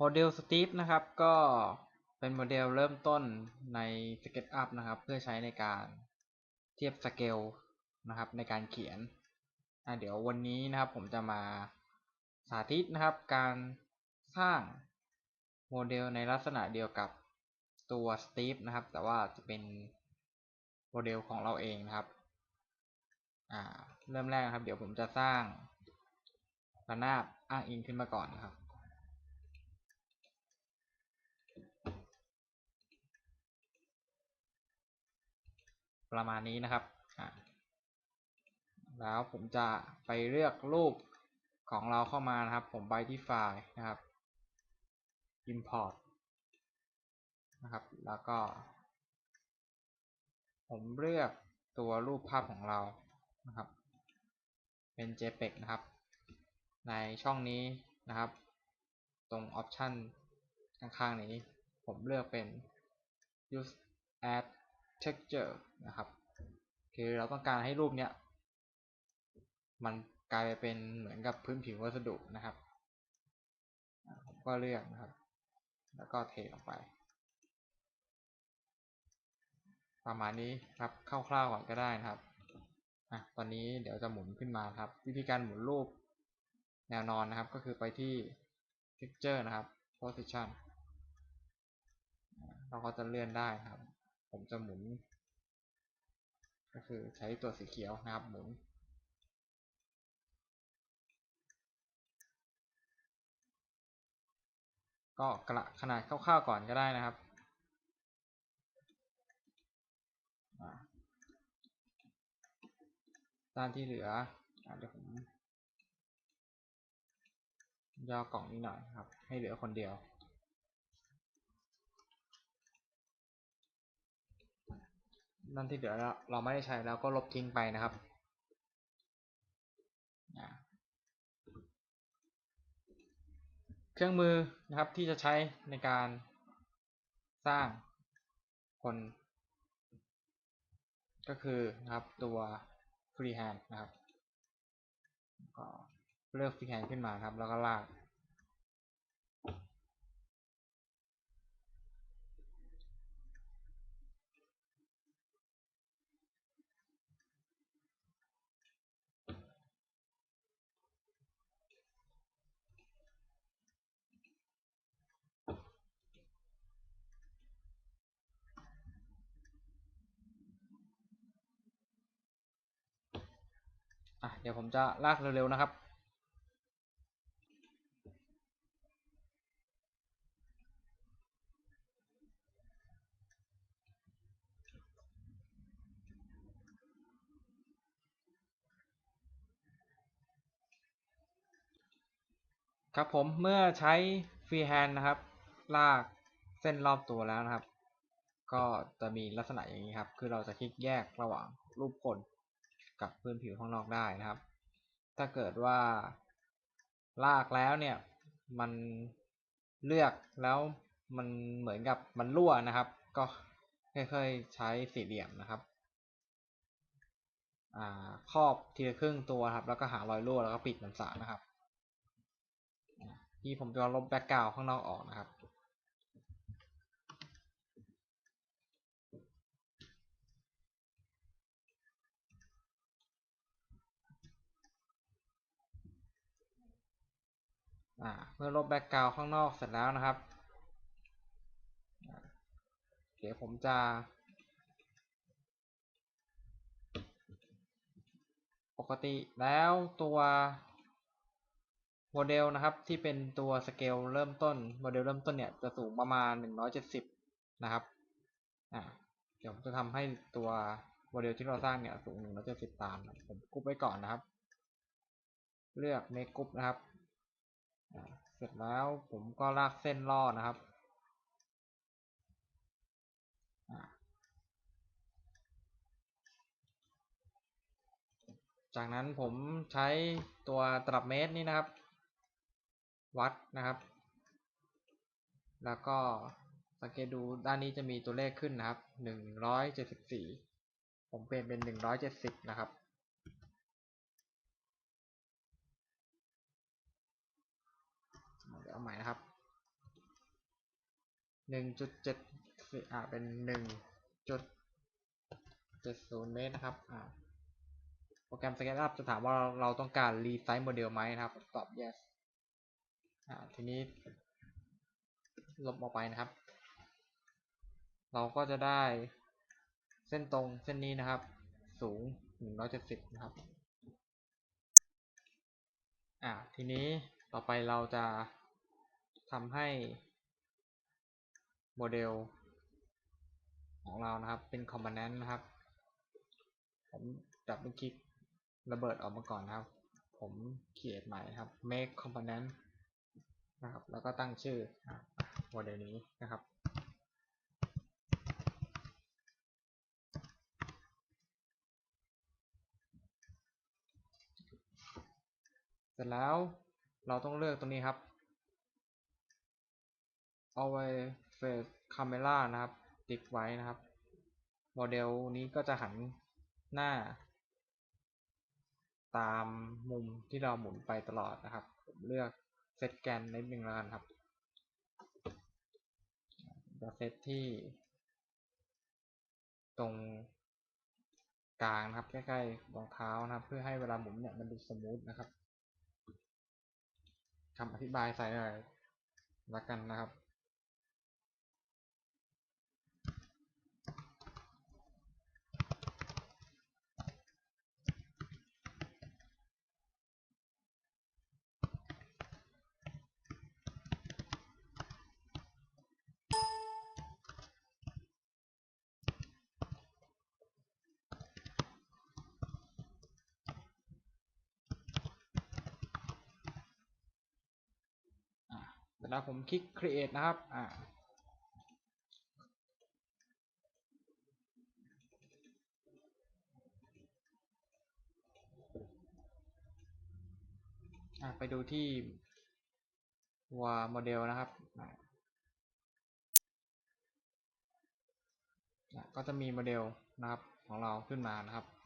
โมเดลสตีฟนะครับก็เป็นโมเดลเริ่มต้นใน SketchUp นะครับ เพื่อใช้ในการเทียบสเกลนะครับในการเขียนเดี๋ยววันนี้นะครับผมจะมาสาธิตนะครับ การสร้างโมเดลในลักษณะเดียวกับตัวสตีฟนะครับ แต่ว่าจะเป็นโมเดลของเราเองนะครับเริ่มแรกนะครับ เดี๋ยวผมจะสร้างระนาบอ้างอิงขึ้นมาก่อนนะครับ ประมาณนี้นะครับ แล้วผมจะไปเลือกรูปของเราเข้ามานะครับ ผมไปที่ไฟล์นะครับ import นะครับ แล้วก็ ผมเลือกตัวรูปภาพของเรานะครับ เป็น JPEG นะครับ ในช่องนี้นะครับ ตรง Option ข้างๆนี้ ผมเลือกเป็น use add texture นะครับ คือเราต้องการให้รูปเนี้ยมันกลายไปเป็นเหมือนกับพื้นผิววัสดุนะครับผมก็เลือกนะครับ แล้วก็เทลงไป ประมาณนี้ครับคร่าวๆก่อนก็ได้นะครับอะตอนนี้เดี๋ยวจะหมุนขึ้นมาครับ วิธีการหมุนรูปแนวนอนนะครับ ก็คือไปที่ picture นะครับ position เราก็จะเลื่อนได้ครับ ผมจะหมุน ก็คือใช้ตัวสีเขียวนะครับหมุน ก็กระขนาดคร่าวๆก่อนก็ได้นะครับด้านที่เหลือเดี๋ยวผมย่อกล่องนี้หน่อยครับ ให้เหลือคนเดียว ด้านที่เหลือเราไม่ได้ใช้แล้วก็ลบทิ้งไปนะครับเครื่องมือนะครับที่จะใช้ในการสร้างคน ก็คือนะครับตัว freehand นะครับก็เลือก freehand ขึ้นมาครับแล้วก็ลาก อะเดี๋ยวผมจะลากเร็วๆนะครับ ครับผมเมื่อใช้ฟรีแฮนด์นะครับ ลากเส้นรอบตัวแล้วนะครับ ก็จะมีลักษณะอย่างนี้ครับ คือเราจะคลิกแยกระหว่างรูปคน กับพื้นผิวข้างนอกได้นะครับ ถ้าเกิดว่าลากแล้วเนี่ยมันเลือกแล้วมันเหมือนกับมันรั่วนะครับ ก็ค่อยๆใช้สี่เหลี่ยมนะครับครอบทีละครึ่งตัวครับ แล้วก็หารอยรั่วแล้วก็ปิดมันสานะครับที่ผมจะลบแบ็กกราวข้างนอกออกนะครับ เมื่อลบแบ็กกราวข้างนอกเสร็จแล้วนะครับเดี๋ยวผมจะปกติแล้วตัวโมเดลนะครับที่เป็นตัวสเกลเริ่มต้นโมเดลเริ่มต้นเนี่ยจะสูงประมาณ 170 นะครับอ่าเดี๋ยวผมจะทำให้ตัวโมเดลที่เราสร้างเนี่ยสูง 170 ตาม ผมกรุ๊ปไว้ก่อนนะครับ เลือกเมกกุ๊ปนะครับ เสร็จแล้วผมก็ลากเส้นล่อนะครับจากนั้นผมใช้ตัวตลับเมตรนี้นะครับ วัดนะครับ แล้วก็สังเกตดูด้านนี้จะมีตัวเลขขึ้นนะครับหนึ่งร้อยเจ็ดสิบสี่ผมเปลี่ยนเป็นหนึ่งร้อยเจ็ดสิบนะครับ เอาใหม่นะครับหนึ่งจุดเจ็ดอ่าเป็นหนึ่งจุดเจ็ดศูนย์เมตรนะครับอ่าโปรแกรม SketchUp จะถามว่าเราต้องการรีไซส์โมเดลไหมนะครับ ตอบ yes อ่าทีนี้ลบออกไปนะครับ เราก็จะได้เส้นตรงเส้นนี้นะครับ สูง 170 นะครับ อ่า ทีนี้ต่อไปเราจะ ทำให้โมเดลของเรานะครับเป็น component นะครับ ผมดับเบิลคลิกระเบิดออกมาก่อนนะครับ ผมเขียนใหม่ครับ make component นะครับ แล้วก็ตั้งชื่อโมเดลนี้นะครับเสร็จแล้วเราต้องเลือกตรงนี้ครับ always face camera นะครับ ติ๊กไว้นะครับ โมเดลนี้ก็จะหันหน้า ตามมุมที่เราหมุนไปตลอดนะครับ ผมเลือกเซตแกนนิดนึงแล้วกันครับจะเซตที่ ตรงกลางนะครับใกล้ๆรองเท้านะครับ เพื่อให้เวลาหมุนเนี่ยมันดูสมูทนะครับคำอธิบายใส่หน่อยละกันนะครับ เสร็จแล้วผมคลิก create นะครับอ่าไปดูที่วัวโมเดลนะครับอ่าก็จะมีโมเดลนะครับของเราขึ้นมานะครับ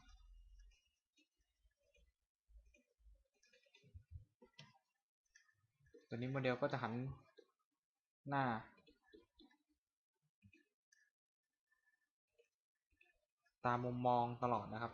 ตัวนี้โมเดลก็จะหันหน้า ตามมุมมองตลอดนะครับ